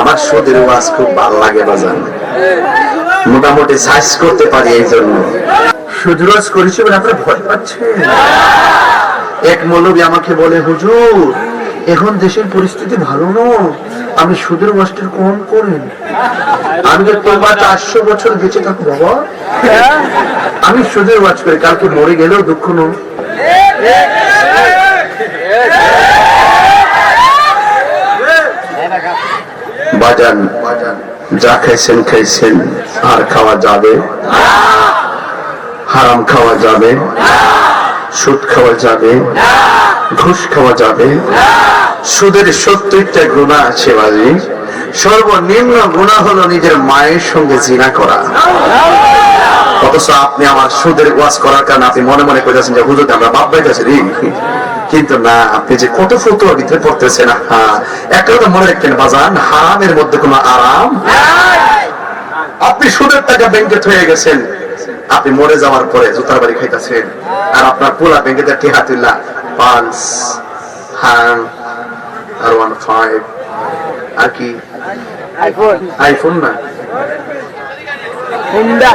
আমার সুদের ওয়াজ খুব ভালো লাগে বাজান। মোটামুটি সাইজ করতে পারি এই জন্য। সুদের ওয়াজ করেছি বলে আপনারা ভয় পাচ্ছেন এক মৌলবী আমাকে বলে, হুজুর, এখন দেশের পরিস্থিতি ভালো নয় আপনি সুদের ওয়াজটা কম করেন আমি যে তোমার চারশো বছর বেঁচে থাকো বাবা। আমি সুদের ওয়াজ করি। কালকে মরে গেলেও দুঃখ নয়। বাজান, যা খাইছেন খাইছেন, আর খাওয়া যাবে। হারাম খাওয়া যাবে, সুদ খাওয়া যাবে, ঘুষ খাওয়া যাবে। সুদের সত্তরটা গুণা আছে বাজি। সর্বনিম্ন গুণা হলো নিজের মায়ের সঙ্গে জিনা করা। অথচ আপনি আমার সুদের ওয়াজ করার কারণে আপনি মনে মনে করেছেন যে হুজুর আমরা বাপ বাইতেছি রে। কিন্তু না আপনি যে কত ফতুয়া ভিতরে পড়তেছেন হ্যাঁ একটা কথা মনে রাখতেন বাজান হারামের মধ্যে কোনো আরাম আপনি সুদের টাকা ব্যাংকে থয়ে গেছেন। আপনি মরে যাওয়ার পরে জুতার বাড়ি খাইতেছেন। আর আপনার পুরা ব্যাংকে টিহা তুল্লা পাঁচ হ্যাঁ আর ওয়ান ফাইভ আর কি? আইফোন। আইফোন না? হুন্ডা।